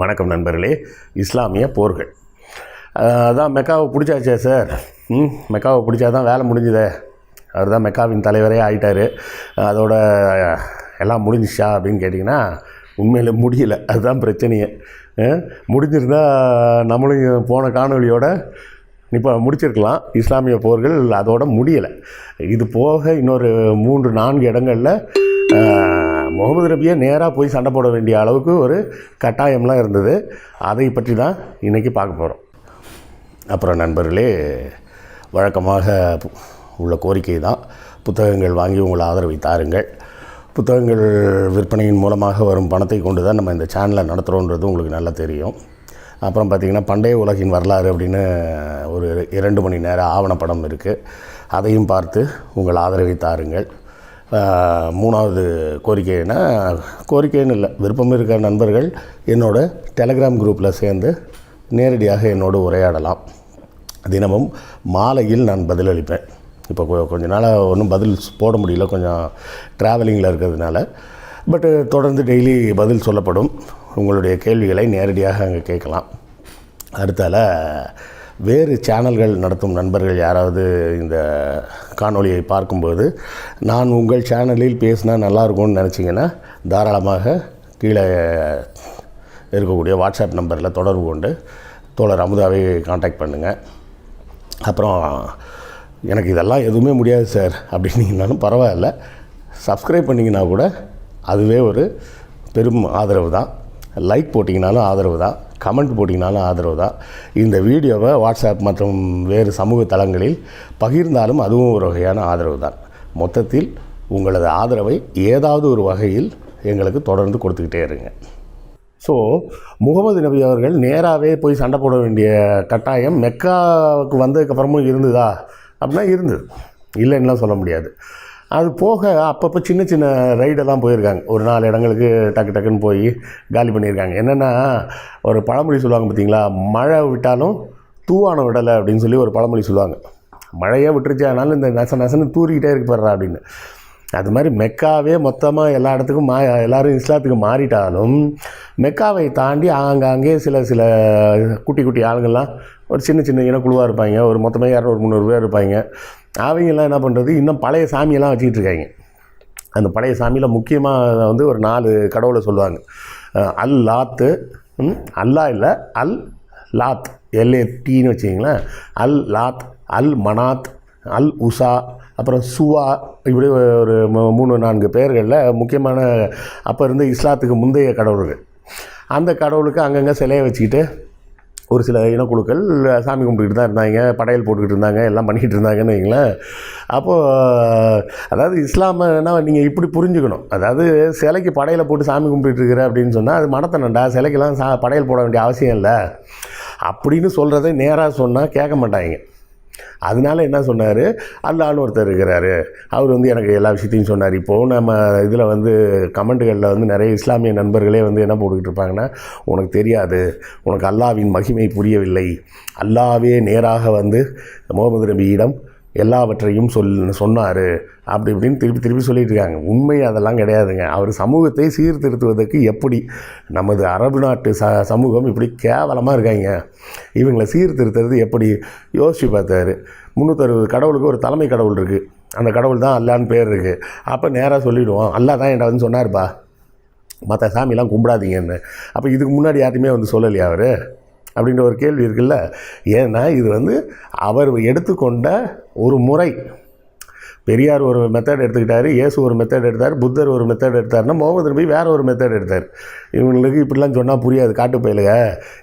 வணக்கம் நண்பர்களே இஸ்லாமிய போர்கள். அதான் மெக்காவை பிடிச்சாச்சே சார். ம் மெக்காவை பிடிச்சா தான் வேலை முடிஞ்சுதே. அவர் தான் மெக்காவின் தலைவரே ஆகிட்டார் அதோட எல்லாம் முடிஞ்சிச்சா அப்படின்னு கேட்டிங்கன்னா உண்மையில் முடியல. அதுதான் பிரச்சனையே. முடிஞ்சிருந்தா நம்மளும் போன காணொலியோட இப்போ முடிச்சிருக்கலாம். இஸ்லாமிய போர்கள் அதோட முடியலை. இது போக இன்னொரு மூன்று நான்கு இடங்களில் முகமது நபியை நேராக போய் சண்டை போட வேண்டிய அளவுக்கு ஒரு கட்டாயம்லாம் இருந்தது. அதை பற்றி தான் இன்றைக்கி பார்க்க போகிறோம் அப்புறம் நண்பர்களே வழக்கமாக உள்ள கோரிக்கை தான் புத்தகங்கள் வாங்கி உங்களை ஆதரவை தாருங்கள். புத்தகங்கள் விற்பனையின் மூலமாக வரும் பணத்தை கொண்டு தான் நம்ம இந்த சேனலை நடத்துகிறோன்றது உங்களுக்கு நல்லா தெரியும். அப்புறம் பார்த்திங்கன்னா பண்டைய உலகின் வரலாறு அப்படின்னு ஒரு இரண்டு மணி நேரம் ஆவணப்படம் இருக்குது அதையும் பார்த்து உங்கள் ஆதரவை தாருங்கள். மூணாவது கோரிக்கைன்னா கோரிக்கைன்னு இல்லை. விருப்பம் இருக்கிற நண்பர்கள் என்னோட டெலகிராம் குரூப்பில் சேர்ந்து நேரடியாக என்னோடு உரையாடலாம். தினமும் மாலையில் நான் பதிலளிப்பேன் இப்போ கொஞ்ச நாளாக ஒன்றும் பதில் போட முடியல. கொஞ்சம் ட்ராவலிங்கில் இருக்கிறதுனால. பட்டு தொடர்ந்து டெய்லி பதில் சொல்லப்படும். உங்களுடைய கேள்விகளை நேரடியாக அங்கே கேட்கலாம். அடுத்தால வேறு சேனல்கள் நடத்தும் நண்பர்கள் யாராவது இந்த காணொளியை பார்க்கும்போது நான் உங்கள் சேனலில் பேசினா நல்லா இருக்கும்னு நினச்சிங்கன்னா தாராளமாக கீழே இருக்கக்கூடிய வாட்ஸ்அப் நம்பரில் தொடர்பு கொண்டு தோழர் அமுதாவை காண்டாக்ட் பண்ணுங்கள் அப்புறம் எனக்கு இதெல்லாம் எதுவுமே முடியாது சார் அப்படின்னீங்கனாலும் பரவாயில்ல. சப்ஸ்கிரைப் பண்ணிங்கன்னா கூட அதுவே ஒரு பெரும் ஆதரவு தான். லைக் போட்டிங்கனாலும் ஆதரவு தான். கமெண்ட் போட்டிங்கனாலும் ஆதரவு தான். இந்த வீடியோவை வாட்ஸ்அப் மற்றும் வேறு சமூக தளங்களில் பகிர்ந்தாலும் அதுவும் ஒரு வகையான ஆதரவு தான். மொத்தத்தில் உங்களது ஆதரவை ஏதாவது ஒரு வகையில் எங்களுக்கு தொடர்ந்து கொடுத்துக்கிட்டே இருங்க. ஸோ முகமது நபி அவர்கள் நேராகவே போய் சண்டை போட வேண்டிய கட்டாயம் மெக்காவுக்கு வந்ததுக்கப்புறமும் இருந்ததா? அப்படின்னா இருந்தது. இல்லைன்னுலாம் சொல்ல முடியாது. அது போக அப்பப்போ சின்ன சின்ன ரைடெல்லாம் போயிருக்காங்க. ஒரு நாலு இடங்களுக்கு டக்கு டக்குன்னு போய் காலி பண்ணியிருக்காங்க. என்னென்னா ஒரு பழமொழி சொல்லுவாங்க பார்த்தீங்களா மழை விட்டாலும் தூவானம் விடலை அப்படின்னு சொல்லி ஒரு பழமொழி சொல்லுவாங்க. மழையே விட்டுருச்சு ஆனாலும் இந்த நச நசன்னு தூரிக்கிட்டே இருக்கப்படுறா அப்படின்னு. அது மாதிரி மெக்காவே மொத்தமாக எல்லா இடத்துக்கும் மா எல்லோரும் இஸ்லாத்துக்கு மாறிட்டாலும் மெக்காவை தாண்டி ஆங்காங்கே சில சில குட்டி குட்டி ஆளுங்கள்லாம் ஒரு சின்ன சின்ன இனக்குழுவாக இருப்பாங்க. ஒரு மொத்தமாக இரநூறு முந்நூறு பேர் இருப்பாங்க. அவங்கெல்லாம் என்ன பண்ணுறது இன்னும் பழைய சாமியெல்லாம் வச்சுக்கிட்டு இருக்காங்க. அந்த பழைய சாமியில் முக்கியமாக வந்து ஒரு நாலு கடவுளை சொல்லுவாங்க. அல் லாத்து அல்லா இல்லை அல் லாத் எல்ஏடின்னு வச்சிங்களேன் அல் லாத் அல் மனாத் அல் உஷா அப்புறம் சுவா இப்படி ஒரு மூணு நான்கு பெயர்களில் முக்கியமான அப்போ இருந்த இஸ்லாத்துக்கு முந்தைய கடவுள்கள். அந்த கடவுளுக்கு அங்கங்கே சிலையை வச்சுக்கிட்டு ஒரு சில இனக்குழுக்கள் சாமி கும்பிட்டுக்கிட்டு தான் இருந்தாங்க படையல் போட்டுக்கிட்டு இருந்தாங்க எல்லாம் பண்ணிக்கிட்டு இருந்தாங்கன்னு வைங்களேன் அப்போது அதாவது இஸ்லாமனா நீங்கள் இப்படி புரிஞ்சுக்கணும். அதாவது சிலைக்கு படையில் போட்டு சாமி கும்பிட்டு இருக்கிற அப்படின்னு சொன்னால் அது மனத்தனண்டா சிலைக்கெல்லாம் சா படையல் போட வேண்டிய அவசியம் இல்லை. அப்படின்னு சொல்கிறத நேராக சொன்னால் கேட்க மாட்டாங்க. அதனால என்ன சொன்னார்? அல்லான்னு ஒருத்தர் இருக்கிறாரு. அவர் வந்து எனக்கு எல்லா விஷயத்தையும் சொன்னார். இப்போது நம்ம இதில் வந்து கமெண்ட்டுகளில் வந்து நிறைய இஸ்லாமிய நண்பர்களே வந்து என்ன போட்டுக்கிட்டு இருப்பாங்கன்னா உனக்கு தெரியாது. உனக்கு அல்லாவின் மகிமை புரியவில்லை. அல்லாவே நேராக வந்து முகமது நபியிடம் எல்லாவற்றையும் சொல் சொன்னார். அப்படி இப்படின்னு திருப்பி திருப்பி சொல்லிட்டு இருக்காங்க உண்மை அதெல்லாம் கிடையாதுங்க. அவர் சமூகத்தை சீர்திருத்துவதற்கு எப்படி நமது அரபு நாட்டு ச சமூகம் இப்படி கேவலமாக இருக்காங்க. இவங்களை சீர்திருத்துறது எப்படி? யோசிச்சு பார்த்தாரு. முந்நூற்றறுபது கடவுளுக்கு ஒரு தலைமை கடவுள் இருக்குது அந்த கடவுள் தான் அல்லான்னு பேர் இருக்குது அப்போ நேராக சொல்லிவிடுவோம் அல்லா தான் என்கிட்ட வந்து சொன்னார்ப்பா. மற்ற சாமிலாம் கும்பிடாதீங்கன்னு. அப்போ இதுக்கு முன்னாடி யார்ட்டையுமே வந்து சொல்லலையா அவர்? அப்படின்ற ஒரு கேள்வி இருக்குல்ல? ஏன்னா இது வந்து அவர் எடுத்துக்கொண்ட ஒரு முறை. பெரியார் ஒரு மெத்தட் எடுத்துக்கிட்டார் இயேசு ஒரு மெத்தட் எடுத்தார் புத்தர் ஒரு மெத்தட் எடுத்தாருன்னா முகமது நபி வேறு ஒரு மெத்தட் எடுத்தார். இவங்களுக்கு இப்படிலாம் சொன்னால் புரியாது காட்டு பயிலுக.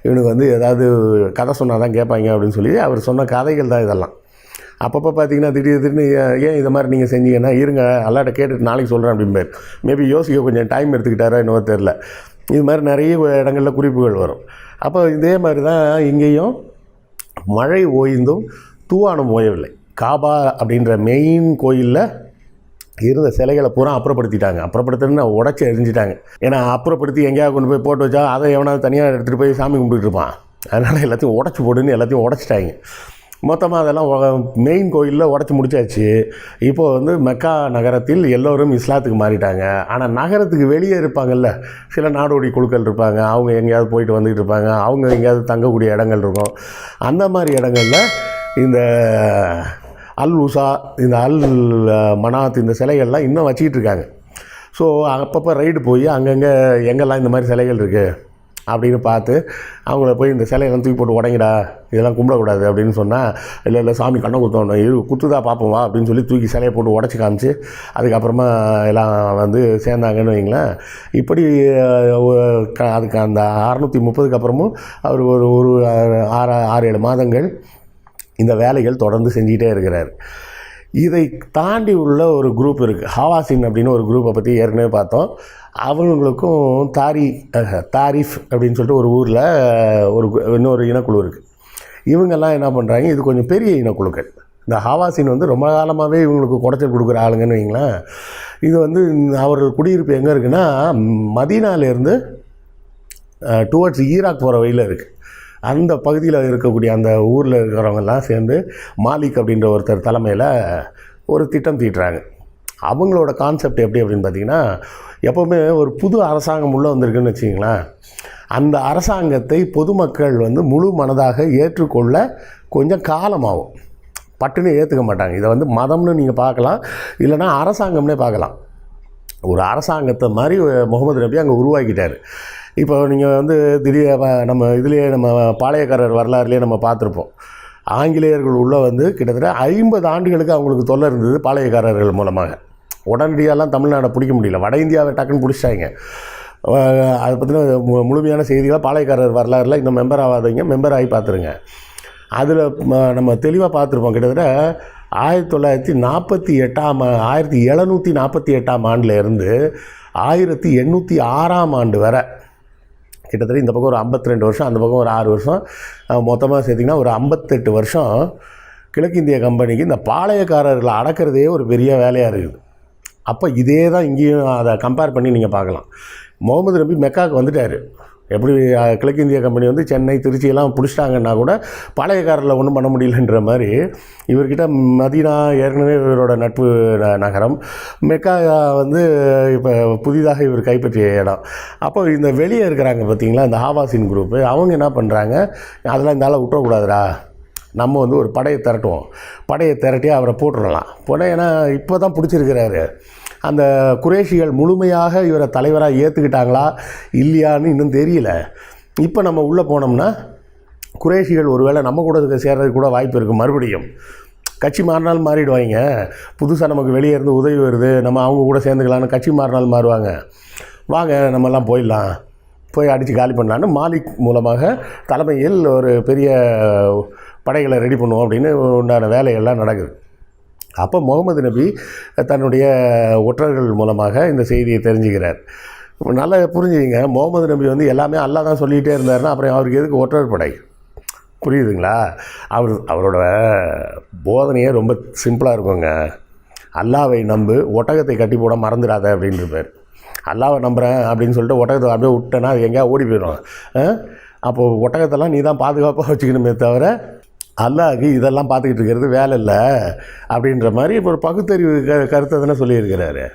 இவனுக்கு வந்து ஏதாவது கதை சொன்னால் தான் கேட்பாங்க அப்படின்னு சொல்லி அவர் சொன்ன கதைகள் தான் இதெல்லாம். அப்பப்போ பார்த்தீங்கன்னா திடீர் திடீர்னு ஏன் இதை மாதிரி நீங்கள் செஞ்சீங்கன்னா இருங்க அல்லாட்ட கேட்டுட்டு நாளைக்கு சொல்கிறேன் அப்படிம்பார். மேபி யோசிக்க கொஞ்சம் டைம் எடுத்துக்கிட்டாரா என்னவோ தெரில இது மாதிரி நிறைய இடங்களில் குறிப்புகள் வரும். அப்போ இதே மாதிரி தான் இங்கேயும் மழை ஓய்ந்தும் தூவானம் ஓயவில்லை. காபா அப்படின்ற மெயின் கோயிலில் இருந்த சிலைகளை பூரா அப்புறப்படுத்திட்டாங்க. அப்புறப்படுத்துன்னு உடச்சி எரிஞ்சிட்டாங்க ஏன்னா அப்புறப்படுத்தி எங்கேயாவது கொண்டு போய் போட்டு வச்சா அதை எவனாவது தனியாக எடுத்துகிட்டு போய் சாமி கும்பிட்டுட்டு இருப்பான். அதனால் எல்லாத்தையும் உடச்சி போடுன்னு எல்லாத்தையும் உடச்சிட்டாங்க. மொத்தமாக அதெல்லாம் மெயின் கோயிலில் உடச்சி முடிச்சாச்சு. இப்போது வந்து மெக்கா நகரத்தில் எல்லோரும் இஸ்லாத்துக்கு மாறிட்டாங்க. ஆனால் நகரத்துக்கு வெளியே இருப்பாங்கல்ல. சில நாடோடி குழுக்கள் இருப்பாங்க. அவங்க எங்கேயாவது போயிட்டு வந்துட்டு இருப்பாங்க. அவங்க எங்கேயாவது தங்கக்கூடிய இடங்கள் இருக்கும். அந்த மாதிரி இடங்கள்ல இந்த அல் உஷா இந்த அல் மனாத் இந்த சிலைகள்லாம் இன்னும் வச்சுக்கிட்டு இருக்காங்க. ஸோ அப்பப்போ ரைடு போய் அங்கங்கே எங்கெல்லாம் இந்த மாதிரி சிலைகள் இருக்குது அப்படின்னு பார்த்து அவங்கள போய் இந்த சிலையெல்லாம் தூக்கி போட்டு உடைங்கடா இதெல்லாம் கும்பிடக்கூடாது அப்படின்னு சொன்னால் இல்லை இல்லை சாமி கண்ணை குத்தணும். இது குத்துதா பார்ப்போம் வா அப்படின்னு சொல்லி தூக்கி சிலையை போட்டு உடச்சி காமிச்சு அதுக்கப்புறமா எல்லாம் வந்து சேர்ந்தாங்கன்னு வைங்களேன். இப்படி க- அதுக்கு அந்த அறநூற்றி முப்பதுக்கு அப்புறமும் அவர் ஒரு ஒரு ஆறு ஆறு ஏழு மாதங்கள் இந்த வேலைகள் தொடர்ந்து செஞ்சிக்கிட்டே இருக்கிறார். இதை தாண்டி உள்ள ஒரு குரூப் இருக்குது ஹவாசின் அப்படின்னு ஒரு குரூப்பை பற்றி ஏற்கனவே பார்த்தோம். அவங்களுக்கும் தாரி தாரிஃப் அப்படின்னு சொல்லிட்டு ஒரு ஊரில் ஒரு கு- இன்னொரு இனக்குழு இருக்குது இவங்கெல்லாம் என்ன பண்ணுறாங்க இது கொஞ்சம் பெரிய இனக்குழுக்கள். இந்த ஹவாசின் வந்து ரொம்ப காலமாகவே இவங்களுக்கு குடைச்சல் கொடுக்குற ஆளுங்கன்னு வைங்களேன். இது வந்து அவர்கள் குடியிருப்பு எங்கே இருக்குன்னா மதீனாலேருந்து டுவர்ட்ஸ் ஈராக் போகிற வழியில் இருக்குது அந்த பகுதியில் இருக்கக்கூடிய அந்த ஊரில் இருக்கிறவங்கெல்லாம் சேர்ந்து மாலிக் அப்படின்ற ஒருத்தர் தலைமையில் ஒரு திட்டம் தீட்டுறாங்க. அவங்களோட கான்செப்ட் எப்படி அப்படின்னு பார்த்தீங்கன்னா எப்போவுமே ஒரு புது அரசாங்கம் உள்ளே வந்திருக்குன்னு வச்சிங்களேன் அந்த அரசாங்கத்தை பொதுமக்கள் வந்து முழு மனதாக ஏற்றுக்கொள்ள கொஞ்சம் காலமாகும். பட்டுன்னு ஏற்றுக்க மாட்டாங்க. இதை வந்து மதம்னு நீங்கள் பார்க்கலாம் இல்லைன்னா அரசாங்கம்னே பார்க்கலாம். ஒரு அரசாங்கத்தை மாதிரி முகமது நபி அங்கே உருவாக்கிட்டார். இப்போ நீங்கள் வந்து திடீர் நம்ம இதுலேயே நம்ம பாளையக்காரர் வரலாறுலேயே நம்ம பார்த்துருப்போம். ஆங்கிலேயர்கள் உள்ளே வந்து கிட்டத்தட்ட ஐம்பது ஆண்டுகளுக்கு அவங்களுக்கு தொல்லை இருந்தது பாளையக்காரர்கள் மூலமாக. உடனடியாலாம் தமிழ்நாடை பிடிக்க முடியல. வட இந்தியாவை டக்குன்னு பிடிச்சிட்டாங்க. அதை பற்றின மு- முழுமையான செய்திகளாக பாளையக்காரர் வரலாறுல இன்னும் மெம்பர் ஆகாதீங்க. மெம்பர் ஆகி பார்த்துருங்க. அதில் நம்ம தெளிவாக பார்த்துருப்போம். கிட்டத்தட்ட ஆயிரத்தி தொள்ளாயிரத்தி நாற்பத்தி எட்டாம் ஆ- ஆயிரத்தி எழுநூற்றி நாற்பத்தி எட்டாம் ஆண்டில் இருந்து ஆயிரத்தி எண்ணூற்றி ஆறாம் ஆண்டு வரை கிட்டத்தட்ட இந்த பக்கம் ஒரு 52 வருஷம் அந்த பக்கம் ஒரு ஆறு வருஷம். மொத்தமாக சேர்த்திங்கன்னா ஒரு ஐம்பத்தெட்டு வருஷம் கிழக்கிந்திய கம்பெனிக்கு இந்த பாளையக்காரர்களை அடக்கிறதே ஒரு பெரிய வேலையாக இருக்குது. அப்போ இதே தான் இங்கேயும் அதை கம்பேர் பண்ணி நீங்கள் பார்க்கலாம். முகமது நபி மெக்காவுக்கு வந்துட்டார். எப்படி கிழக்கிந்திய கம்பெனி வந்து சென்னை திருச்சியெல்லாம் பிடிச்சிட்டாங்கன்னா கூட பாளையக்காரரில் ஒன்றும் பண்ண முடியலன்ற மாதிரி இவர்கிட்ட மதீனா ஏற்கனவே இவரோட நட்பு ந- நகரம். மெக்கா வந்து இப்போ புதிதாக இவர் கைப்பற்றிய இடம். அப்போ இந்த வெளியே இருக்கிறாங்க பார்த்தீங்களா இந்த ஆவாசின் குரூப்பு அவங்க என்ன பண்ணுறாங்க அதெல்லாம் இந்த ஆளை விட்டுறக்கூடாதுடா. நம்ம வந்து ஒரு படையை திரட்டுவோம். படையை திரட்டி அவரை போட்டுடலாம் போனால் ஏன்னா இப்போ தான் பிடிச்சிருக்கிறாரு. அந்த குறைஷிகள் முழுமையாக இவரை தலைவராக ஏற்றுக்கிட்டாங்களா இல்லையான்னு இன்னும் தெரியல. இப்போ நம்ம உள்ளே போனோம்னா குறைஷிகள் ஒருவேளை நம்ம கூட சேர்றதுக்கு கூட வாய்ப்பு இருக்குது மறுபடியும் கட்சி மாறினாலும் மாறிடுவாங்க. புதுசாக நமக்கு வெளியே இருந்து உதவி வருது. நம்ம அவங்க கூட சேர்ந்துக்கலான்னு கட்சி மாறினாலும் மாறுவாங்க. வாங்க நம்மெல்லாம் போயிடலாம். போய் அடித்து காலி பண்ணலான்னு மாலிக் மூலமாக தலைமையில் ஒரு பெரிய படைகளை ரெடி பண்ணுவோம் அப்படின்னு உண்டான வேலைகள்லாம் நடக்குது. அப்போ முகமது நபி தன்னுடைய ஒற்றர்கள் மூலமாக இந்த செய்தியை தெரிஞ்சுக்கிறார். நல்லா புரிஞ்சுங்க முகமது நபி வந்து எல்லாமே அல்லாஹ் தான் சொல்லிகிட்டே இருந்தாருன்னா அப்புறம் அவருக்கு எதுக்கு ஒற்றர் படை? புரியுதுங்களா? அவர் அவரோட போதனையே ரொம்ப சிம்பிளாக இருக்குங்க. அல்லாவை நம்பு ஒட்டகத்தை கட்டி போட மறந்துடாத அப்படின்னு இருப்பார். அல்லாவை நம்புகிறேன் அப்படின்னு சொல்லிட்டு ஒட்டகத்தை அப்படியே விட்டேன்னா அது எங்கேயா ஓடி போயிடும். ஆ? அப்போது ஒட்டகத்தெல்லாம் நீ தான் பாதுகாப்பாக வச்சுக்கணுமே தவிர அல்லாஹ் இதெல்லாம் பார்த்துக்கிட்டு இருக்கிறது வேலை இல்லை அப்படின்ற மாதிரி இப்போ ஒரு பகுத்தறிவு க கருத்தை தானே சொல்லியிருக்கிறாரு.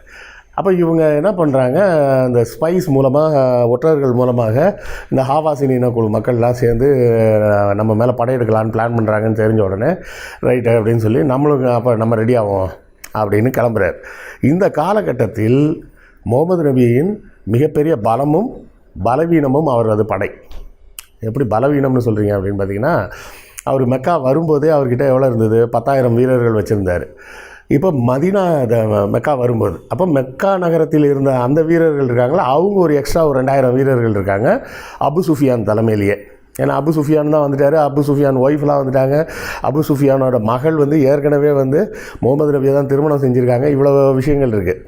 அப்போ இவங்க என்ன பண்ணுறாங்க அந்த ஸ்பைஸ் மூலமாக ஒற்றர்கள் மூலமாக இந்த ஹாவாசின் இனக்குழு மக்கள்லாம் சேர்ந்து நம்ம மேலே படையெடுக்கலான்னு பிளான் பண்ணுறாங்கன்னு தெரிஞ்ச உடனே ரைட்டு அப்படின்னு சொல்லி நம்மளும் அப்போ நம்ம ரெடி ஆவோம் அப்படின்னு கிளம்புறார். இந்த காலகட்டத்தில் முகமது நபியின் மிகப்பெரிய பலமும் பலவீனமும் அவரது படை. எப்படி பலவீனம்னு சொல்கிறீங்க அப்படின்னு பார்த்தீங்கன்னா அவர் மெக்கா வரும்போதே அவர்கிட்ட எவ்வளோ இருந்தது? பத்தாயிரம் வீரர்கள் வச்சுருந்தார். இப்போ மதினா மெக்கா வரும்போது. அப்போ மெக்கா நகரத்தில் இருந்த அந்த வீரர்கள் இருக்காங்களா? அவங்க ஒரு எக்ஸ்ட்ரா ஒரு ரெண்டாயிரம் வீரர்கள் இருக்காங்க. அபு சுஃபியான் தலைமையிலேயே. ஏன்னா அபு சுஃபியான் தான் வந்துட்டார். அபு சுஃபியான் ஒய்ஃப்லாம் வந்துட்டாங்க. அபு சுஃபியானோட மகள் வந்து ஏற்கனவே வந்து முகமது நபியை தான் திருமணம் செஞ்சுருக்காங்க. இவ்வளோ விஷயங்கள் இருக்குது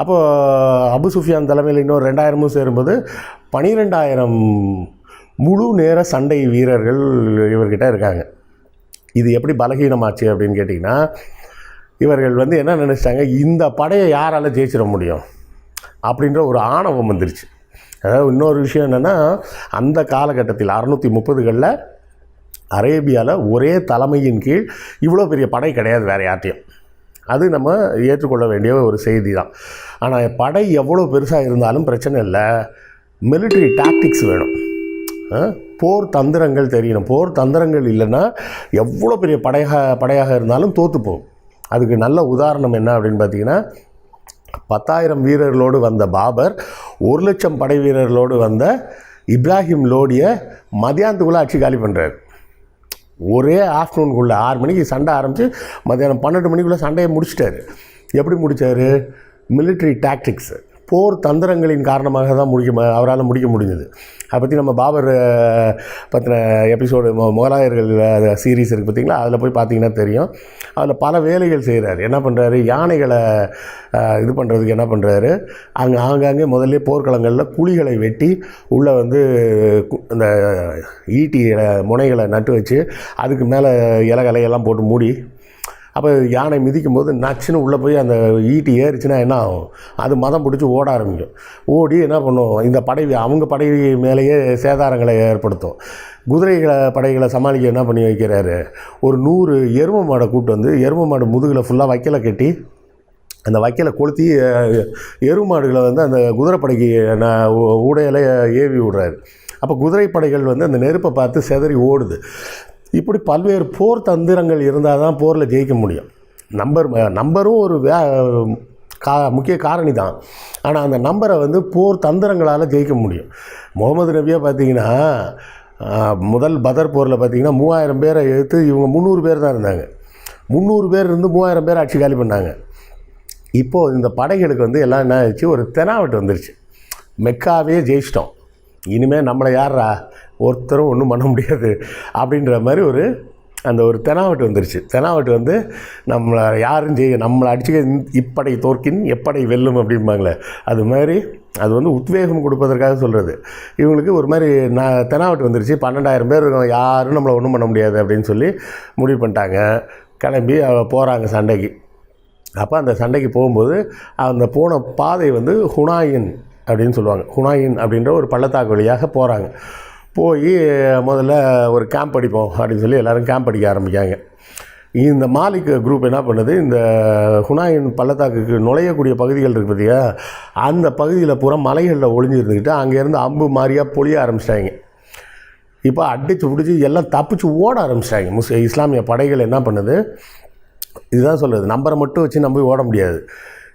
அப்போது அபு சுஃபியான் தலைமையில் இன்னொரு ரெண்டாயிரமும் சேரும்போது பனிரெண்டாயிரம் முழு நேர சண்டை வீரர்கள் இவர்கிட்ட இருக்காங்க. இது எப்படி பலகீனமாச்சு அப்படின்னு கேட்டிங்கன்னா இவர்கள் வந்து என்ன நினச்சிட்டாங்க இந்த படையை யாரால் ஜெயிச்சிட முடியும்? அப்படின்ற ஒரு ஆணவம் வந்துருச்சு. அதாவது இன்னொரு விஷயம் என்னென்னா அந்த காலகட்டத்தில் அறுநூற்றி முப்பதுகளில் அரேபியாவில் ஒரே தலைமையின் கீழ் இவ்வளோ பெரிய படை கிடையாது வேறு யார்ட்டையும். அது நம்ம ஏற்றுக்கொள்ள வேண்டிய ஒரு செய்தி தான் ஆனால் படை எவ்வளோ பெருசாக இருந்தாலும் பிரச்சனை இல்லை. மிலிட்ரி டாக்டிக்ஸ் வேணும். போர் தந்திரங்கள் தெரியணும். போர் தந்திரங்கள் இல்லைன்னா எவ்வளோ பெரிய படையாக படையாக இருந்தாலும் தோற்று போகும். அதுக்கு நல்ல உதாரணம் என்ன அப்படின்னு பார்த்தீங்கன்னா பத்தாயிரம் வீரர்களோடு வந்த பாபர் ஒரு லட்சம் படை வீரர்களோடு வந்த இப்ராஹிம் லோடியை மதியானத்துக்குள்ளே ஆட்சி காலி பண்ணுறாரு ஒரே ஆஃப்டர்நூனுக்குள்ளே ஆறு மணிக்கு சண்டை ஆரம்பித்து மத்தியானம் பன்னெண்டு மணிக்குள்ளே சண்டையை முடிச்சிட்டாரு. எப்படி முடித்தார் மிலிட்ரி டாக்டிக்ஸு. போர் தந்திரங்களின் காரணமாக தான் முடிக்க அவரால் முடிக்க முடிஞ்சது அதை பற்றி நம்ம பாபர் பற்றின எபிசோடு முகலாயர்கள் சீரீஸ் இருக்குது பார்த்திங்களா அதில் போய் பார்த்தீங்கன்னா தெரியும். அதில் பல வேலைகள் செய்கிறாரு என்ன பண்ணுறாரு யானைகளை இது பண்ணுறதுக்கு என்ன பண்ணுறாரு அங்கே ஆங்காங்கே முதல்ல போர்க்களங்களில் குழிகளை வெட்டி உள்ளே வந்து கு- இந்த ஈட்டி முனைகளை நட்டு வச்சு அதுக்கு மேலே இலகலையெல்லாம் போட்டு மூடி அப்போ யானை மிதிக்கும் போது நச்சுன்னு உள்ளே போய் அந்த ஈட்டி ஏறிச்சுன்னா என்ன ஆகும்? அது மதம் பிடிச்சி ஓட ஆரம்பிக்கும். ஓடி என்ன பண்ணும்? இந்த படை அவங்க படை மேலேயே சேதாரங்களை ஏற்படுத்தும். குதிரைகளை படைகளை சமாளிக்க என்ன பண்ணி வைக்கிறாரு? ஒரு நூறு எரும மாடை கூப்பிட்டு வந்து எரும மாடு முதுகில் ஃபுல்லாக வைக்கலை கட்டி அந்த வைக்கலை கொளுத்தி எருமாடுகளை வந்து அந்த குதிரைப்படைக்கு நான் ஊ- ஏவி விடுறாரு. அப்போ குதிரைப்படைகள் வந்து அந்த நெருப்பை பார்த்து செதறி ஓடுது. இப்படி பல்வேறு போர் தந்திரங்கள் இருந்தால் தான் போரில் ஜெயிக்க முடியும். நம்பர் நம்பரும் ஒரு வே கா முக்கிய காரணி தான். ஆனால் அந்த நம்பரை வந்து போர் தந்திரங்களால் ஜெயிக்க முடியும். முகமது நபியை பார்த்தீங்கன்னா முதல் பதர் போரில் பார்த்தீங்கன்னா மூவாயிரம் பேரை எடுத்து இவங்க முந்நூறு பேர் தான் இருந்தாங்க. முந்நூறு பேர் இருந்து மூவாயிரம் பேர் ஆட்சி காலி பண்ணாங்க. இப்போது இந்த படைகளுக்கு வந்து எல்லாம் என்ன ஆயிடுச்சு? ஒரு தெனாவட்டு வந்துருச்சு. மெக்காவே ஜெயிச்சிட்டோம். இனிமேல் நம்மளை யாரா ஒருத்தரும் ஒன்றும் பண்ண முடியாது அப்படின்ற மாதிரி ஒரு அந்த ஒரு தெனாவட்டு வந்துருச்சு. தெனாவட்டு வந்து நம்மளை யாரும் ஜெய நம்மளை அடிச்சுக்க இப்படை தோற்கின் எப்படை வெல்லும் அப்படிம்பாங்களே. அது மாதிரி அது வந்து உத்வேகம் கொடுப்பதற்காக சொல்கிறது இவங்களுக்கு ஒரு மாதிரி நான் தெனாவட்டு வந்துருச்சு. பன்னெண்டாயிரம் பேர் இருக்கோம் யாரும் நம்மளை ஒன்றும் பண்ண முடியாது அப்படின்னு சொல்லி முடிவு பண்ணிட்டாங்க. கிளம்பி போகிறாங்க சண்டைக்கு. அப்போ அந்த சண்டைக்கு போகும்போது அந்த போன பாதை வந்து ஹுனாயின் அப்படின்னு சொல்லுவாங்க. ஹுனாயின் அப்படின்ற ஒரு பள்ளத்தாக்கு வழியாக போகிறாங்க போய் முதல்ல ஒரு கேம்ப் அடிப்போம் அப்படின்னு சொல்லி எல்லோரும் கேம்ப் அடிக்க ஆரம்பிக்காங்க இந்த மாலிக் குரூப் என்ன பண்ணுது? இந்த ஹுனாயின் பள்ளத்தாக்குக்கு நுழையக்கூடிய பகுதிகள் இருக்குது பார்த்தியா அந்த பகுதியில் பூரா மலைகளில் ஒளிஞ்சிருந்துக்கிட்டு அங்கேருந்து அம்பு மாதிரியாக பொழிய ஆரம்பிச்சிட்டாங்க. இப்போ அடித்து பிடிச்சி எல்லாம் தப்பிச்சு ஓட ஆரம்பிச்சிட்டாங்க. முஸ் இஸ்லாமிய படைகள் என்ன பண்ணுது? இதுதான் சொல்கிறது நம்பரை மட்டும் வச்சு நம்பி ஓட முடியாது.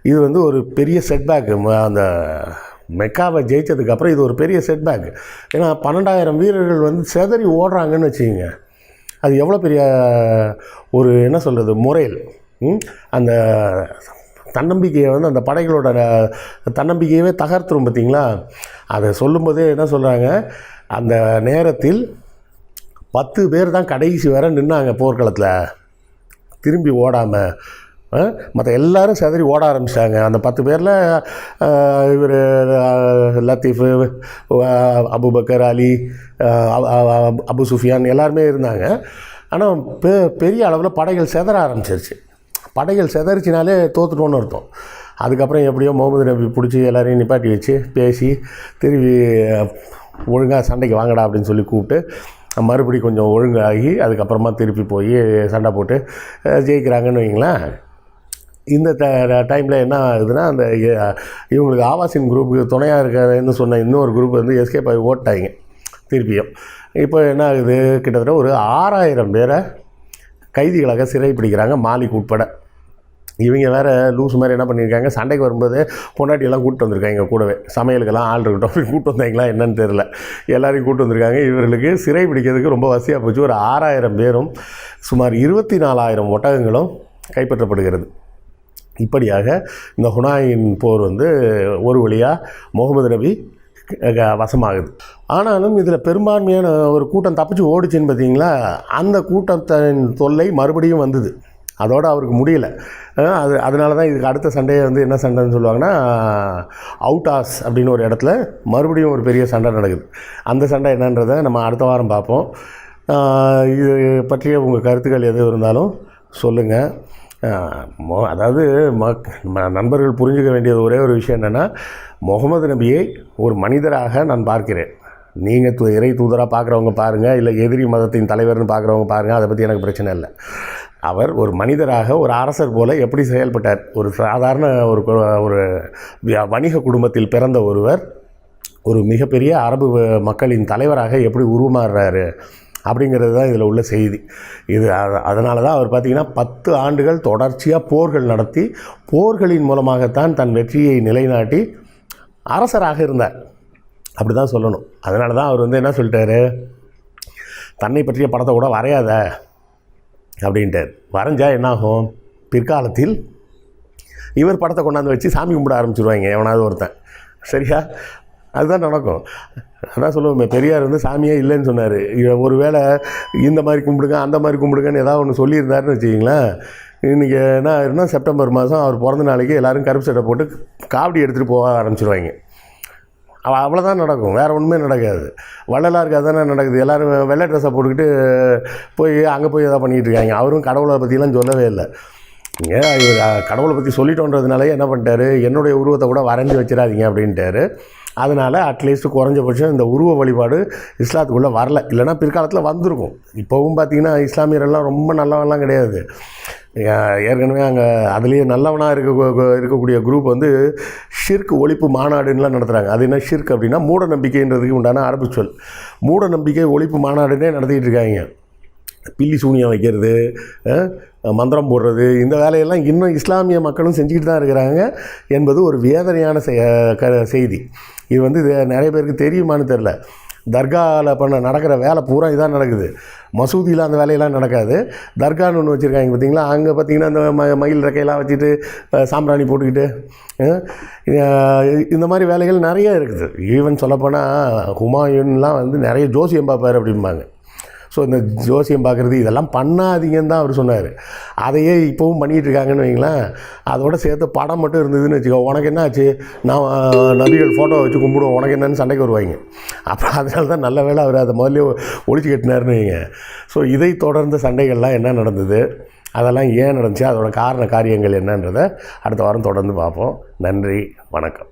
இது வந்து ஒரு பெரிய செட்பேக்கு அந்த மெக்காவை ஜெயித்ததுக்கப்புறம் இது ஒரு பெரிய செட்பேக் ஏன்னா பன்னெண்டாயிரம் வீரர்கள் வந்து செதறி ஓடுறாங்கன்னு வச்சுக்கோங்க. அது எவ்வளோ பெரிய ஒரு என்ன சொல்கிறது முறையில். அந்த தன்னம்பிக்கையை வந்து அந்த படைகளோட தன்னம்பிக்கையவே தகர்த்துரும் பார்த்தீங்களா? அதை சொல்லும்போதே என்ன சொல்கிறாங்க அந்த நேரத்தில் பத்து பேர் தான் கடைசி வரை நின்னாங்க போர்க்களத்தில். திரும்பி ஓடாமல் மற்ற எல்லாரும் செதறி ஓட ஆரம்பித்தாங்க அந்த பத்து பேரில் இவர் Latif Abu Bakr Ali Abu Sufyan எல்லாருமே இருந்தாங்க. ஆனால் பெ பெரிய அளவில் படைகள் செதற ஆரம்பிச்சிருச்சு. படைகள் செதறிச்சினாலே தோத்துட்டோன்னு அர்த்தம். அதுக்கப்புறம் எப்படியோ முகமது நபி பிடிச்சி எல்லாரையும் நிப்பாட்டி வச்சு பேசி திரும்பி ஒழுங்காக சண்டைக்கு வாங்கடா அப்படின்னு சொல்லி கூப்பிட்டு மறுபடி கொஞ்சம் ஒழுங்காகி அதுக்கப்புறமா திருப்பி போய் சண்டை போட்டு ஜெயிக்கிறாங்கன்னு வைங்களேன். இந்த டைமில் என்ன ஆகுதுன்னா அந்த இவங்களுக்கு ஆவாசின் குரூப்புக்கு துணையாக இருக்கிறன்னு சொன்ன இன்னொரு குரூப் வந்து எஸ்கேப் ஆகி ஓட்டாங்க. திருப்பியும். இப்போ என்ன ஆகுது? கிட்டத்தட்ட ஒரு ஆறாயிரம் பேரை கைதிகளாக சிறை பிடிக்கிறாங்க மாலிக் உட்பட. இவங்க வேறு லூஸ் மாதிரி என்ன பண்ணியிருக்காங்க? சண்டைக்கு வரும்போது பொண்டாட்டியெல்லாம் கூப்பிட்டு வந்திருக்காங்க கூடவே. சமையலுக்கெல்லாம் ஆள் இருக்கட்டும். அப்படி கூப்பிட்டு வந்தாங்களா என்னன்னு தெரில எல்லாரையும் கூப்பிட்டு வந்திருக்காங்க. இவர்களுக்கு சிறை பிடிக்கிறதுக்கு ரொம்ப வசதியாக போச்சு. ஒரு ஆறாயிரம் பேரும் சுமார் இருபத்தி நாலாயிரம் ஒட்டகங்களும் கைப்பற்றப்படுகிறது. இப்படியாக இந்த ஹுனாயின் போர் வந்து ஒரு வழியாக முகமது நபி க- வசமாகுது. ஆனாலும் இதில் பெரும்பான்மையான ஒரு கூட்டம் தப்பிச்சு ஓடிச்சுன்னு பார்த்தீங்களா அந்த கூட்டத்தின் தொல்லை மறுபடியும் வந்தது. அதோடு அவருக்கு முடியல. அது அதனால தான் இதுக்கு அடுத்த சண்டையை வந்து என்ன சண்டைன்னு சொல்லுவாங்கன்னா அவுட்டாஸ் அப்படின்னு ஒரு இடத்துல மறுபடியும் ஒரு பெரிய சண்டை நடக்குது. அந்த சண்டை என்னன்றதை நம்ம அடுத்த வாரம் பார்ப்போம். இது பற்றிய உங்கள் கருத்துக்கள் எது இருந்தாலும் சொல்லுங்கள் மொ- அதாவது மக் ம- நண்பர்கள் புரிஞ்சுக்க வேண்டியது ஒரே ஒரு விஷயம் என்னென்னா முகமது நபியை ஒரு மனிதராக நான் பார்க்கிறேன். நீங்கள் து இறை தூதராக பார்க்குறவங்க பாருங்கள் இல்லை எதிரி மதத்தின் தலைவர்னு பார்க்குறவங்க பாருங்கள் அதை பற்றி எனக்கு பிரச்சனை இல்லை. அவர் ஒரு மனிதராக ஒரு அரசர் போல எப்படி செயல்பட்டார்? ஒரு சாதாரண ஒரு ஒரு வணிக குடும்பத்தில் பிறந்த ஒருவர் ஒரு மிகப்பெரிய அரபு வ- மக்களின் தலைவராக எப்படி உருமாறுறாரு? அப்படிங்கிறது தான் இதில் உள்ள செய்தி. இது அதனால தான் அவர் பார்த்திங்கன்னா பத்து ஆண்டுகள் தொடர்ச்சியாக போர்கள் நடத்தி போர்களின் மூலமாகத்தான் தன் வெற்றியை நிலைநாட்டி அரசராக இருந்தார். அப்படி தான் சொல்லணும். அதனால தான் அவர் வந்து என்ன சொல்லிட்டாரு? தன்னை பற்றிய படத்தை கூட வரையாத அப்படின்ட்டார். வரைஞ்சா என்னாகும்? பிற்காலத்தில் இவர் படத்தை கொண்டாந்து வச்சு சாமி கும்பிட ஆரம்பிச்சிருவாங்க எவனாவது ஒருத்தன். சரியா? அதுதான் நடக்கும். அதான் சொல்லுவோமே பெரியார் வந்து சாமியே இல்லைன்னு சொன்னார். ஒரு வேளை இந்த மாதிரி கும்பிடுங்க அந்த மாதிரி கும்பிடுங்கன்னு ஏதாவது ஒன்று சொல்லியிருந்தாருன்னு வச்சுக்கிங்களேன் இன்றைக்கி என்ன ஆயிருன்னா செப்டம்பர் மாதம் அவர் பிறந்த நாளைக்கு எல்லோரும் கருப்பு சட்டை போட்டு காவடி எடுத்துகிட்டு போக ஆரம்பிச்சிருவாங்க. அவள் அவ்வளோதான் நடக்கும் வேறு ஒன்றுமே நடக்காது. வள்ளலாருக்கு அதுதானே நடக்குது. எல்லோரும் வெள்ளை ட்ரெஸ்ஸை போட்டுக்கிட்டு போய் அங்கே போய் எதாவது பண்ணிகிட்டு இருக்காங்க. அவரும் கடவுளை பற்றிலாம் சொல்லவே இல்லை. ஏன் இவர் கடவுளை பற்றி சொல்லிட்டோன்றதுனால என்ன பண்ணிட்டாரு? என்னுடைய உருவத்தை கூட வரைஞ்சி வச்சிடாதீங்க அப்படின்ட்டாரு. அதனால் அட்லீஸ்ட் குறைஞ்சபட்சம் இந்த உருவ வழிபாடு இஸ்லாத்துக்குள்ளே வரல. இல்லைன்னா பிற்காலத்தில் வந்திருக்கும். இப்போவும் பார்த்தீங்கன்னா இஸ்லாமியரெல்லாம் ரொம்ப நல்லவெல்லாம் கிடையாது. ஏற்கனவே அங்கே அதுலேயே நல்லவனாக இருக்க இருக்கக்கூடிய குரூப் வந்து ஷிர்க் ஒழிப்பு மாநாடுன்னெலாம் நடத்துகிறாங்க அது என்ன ஷிர்க் அப்படின்னா மூட நம்பிக்கைன்றதுக்கு உண்டான அரபு சொல். மூட நம்பிக்கை ஒழிப்பு மாநாடுன்னே நடத்திக்கிட்டு இருக்காங்க. பில்லி சூனியம் வைக்கிறது மந்திரம் போடுறது இந்த வேலையெல்லாம் இன்னும் இஸ்லாமிய மக்களும் செஞ்சுக்கிட்டு தான் இருக்கிறாங்க என்பது ஒரு வேதனையான செ- க செய்தி. இது வந்து இது நிறைய பேருக்கு தெரியுமான்னு தெரில தர்காவில் பண்ண நடக்கிற வேலை பூரா இதான் நடக்குது. மசூதியில் அந்த வேலையெல்லாம் நடக்காது. தர்கான்னு ஒன்று வச்சுருக்காங்க பார்த்தீங்களா அங்கே பார்த்தீங்கன்னா அந்த ம மயில் ரெக்கையெல்லாம் வச்சுட்டு சாம்பிராணி போட்டுக்கிட்டு இந்த மாதிரி வேலைகள் நிறைய இருக்குது. ஈவன் சொல்லப்போனால் ஹுமாயூன்லாம் வந்து நிறைய ஜோசியம் பார்ப்பார் அப்படிம்பாங்க. ஸோ இந்த ஜோசியம் பார்க்குறது இதெல்லாம் பண்ணாதீங்கன்னு தான் அவர் சொன்னார். அதையே இப்போவும் பண்ணிகிட்டு இருக்காங்கன்னு வைங்களேன். அதோட சேர்த்து படம் மட்டும் இருந்ததுன்னு வச்சுக்கோ உனக்கு என்ன ஆச்சு நான் நபிகள் ஃபோட்டோ வச்சு கும்பிடுவோம் உனக்கு என்னன்னு சண்டைக்கு வருவாங்க. அப்புறம் அதனால தான் நல்ல வேளை அவர் அதை முதல்ல ஒழிச்சு கட்டினாருன்னு வைங்க. ஸோ இதை தொடர்ந்த சண்டைகள்லாம் என்ன நடந்தது? அதெல்லாம் ஏன் நடந்துச்சு? அதோட காரண காரியங்கள் என்னன்றதை அடுத்த வாரம் தொடர்ந்து பார்ப்போம். நன்றி வணக்கம்.